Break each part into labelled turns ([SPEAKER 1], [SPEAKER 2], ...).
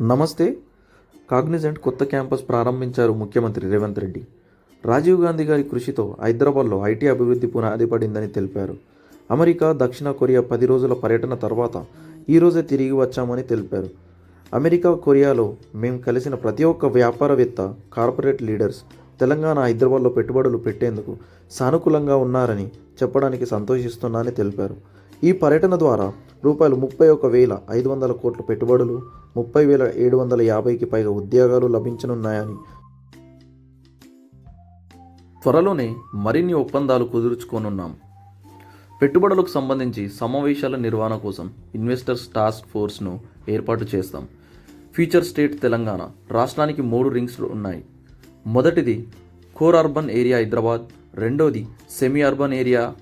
[SPEAKER 1] నమస్తే. కాగ్నిజెంట్ కొత్త క్యాంపస్ ప్రారంభించారు ముఖ్యమంత్రి రేవంత్ రెడ్డి. రాజీవ్ గాంధీ గారి కృషితో హైదరాబాద్లో ఐటీ అభివృద్ధి పునాది పడిందని తెలిపారు. అమెరికా దక్షిణ కొరియా పది రోజుల పర్యటన తర్వాత ఈరోజే తిరిగి వచ్చామని తెలిపారు. అమెరికా కొరియాలో మేము కలిసిన ప్రతి ఒక్క వ్యాపారవేత్త కార్పొరేట్ లీడర్స్ తెలంగాణ హైదరాబాద్లో పెట్టుబడులు పెట్టేందుకు సానుకూలంగా ఉన్నారని చెప్పడానికి సంతోషిస్తున్నానని తెలిపారు. ఈ పర్యటన ద్వారా రూపాయలు ముప్పై ఒక వేల ఐదు వందల కోట్ల పెట్టుబడులు ముప్పై వేల ఏడు వందల యాభైకి పైగా ఉద్యోగాలు లభించనున్నాయని. త్వరలోనే మరిన్ని ఒప్పందాలు కుదుర్చుకోనున్నాం. పెట్టుబడులకు సంబంధించి సమావేశాల నిర్వహణ కోసం ఇన్వెస్టర్స్ టాస్క్ ఫోర్స్ను ఏర్పాటు చేస్తాం. ఫ్యూచర్ స్టేట్ తెలంగాణ రాష్ట్రానికి మూడు రింగ్స్ ఉన్నాయి. మొదటిది కోర్ అర్బన్ ఏరియా హైదరాబాద్ రెండోది సెమీ అర్బన్ ఏరియా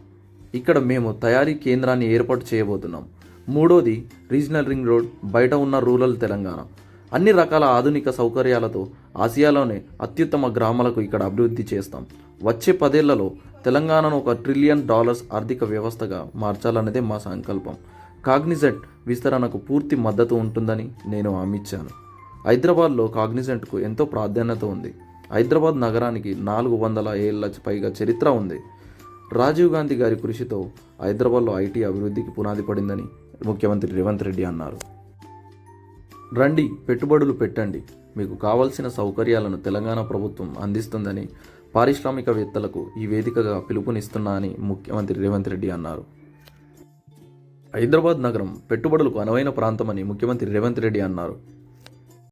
[SPEAKER 1] ఇక్కడ మేము తయారీ కేంద్రాన్ని ఏర్పాటు చేయబోతున్నాం. మూడోది రీజనల్ రింగ్ రోడ్ బయట ఉన్న రూరల్ తెలంగాణ. అన్ని రకాల ఆధునిక సౌకర్యాలతో ఆసియాలోనే అత్యుత్తమ గ్రామాలకు ఇక్కడ అభివృద్ధి చేస్తాం. వచ్చే పదేళ్ళలో తెలంగాణను ఒక ట్రిలియన్ డాలర్స్ ఆర్థిక వ్యవస్థగా మార్చాలన్నదే మా సంకల్పం. కాగ్నిజెంట్ విస్తరణకు పూర్తి మద్దతు ఉంటుందని నేను హామీచ్చాను. హైదరాబాద్లో కాగ్నిజెంట్కు ఎంతో ప్రాధాన్యత ఉంది. హైదరాబాద్ నగరానికి నాలుగు వందల ఏళ్ళ పైగా చరిత్ర ఉంది. రాజీవ్ గాంధీ గారి కృషితో హైదరాబాద్లో ఐటీ అభివృద్ధికి పునాది పడిందని ముఖ్యమంత్రి రేవంత్ రెడ్డి అన్నారు. రండి పెట్టుబడులు పెట్టండి. మీకు కావలసిన సౌకర్యాలను తెలంగాణ ప్రభుత్వం అందిస్తుందని పారిశ్రామికవేత్తలకు ఈ వేదికగా పిలుపునిస్తున్నా అని ముఖ్యమంత్రి రేవంత్ రెడ్డి అన్నారు. హైదరాబాద్ నగరం పెట్టుబడులకు అనువైన ప్రాంతమని ముఖ్యమంత్రి రేవంత్ రెడ్డి అన్నారు.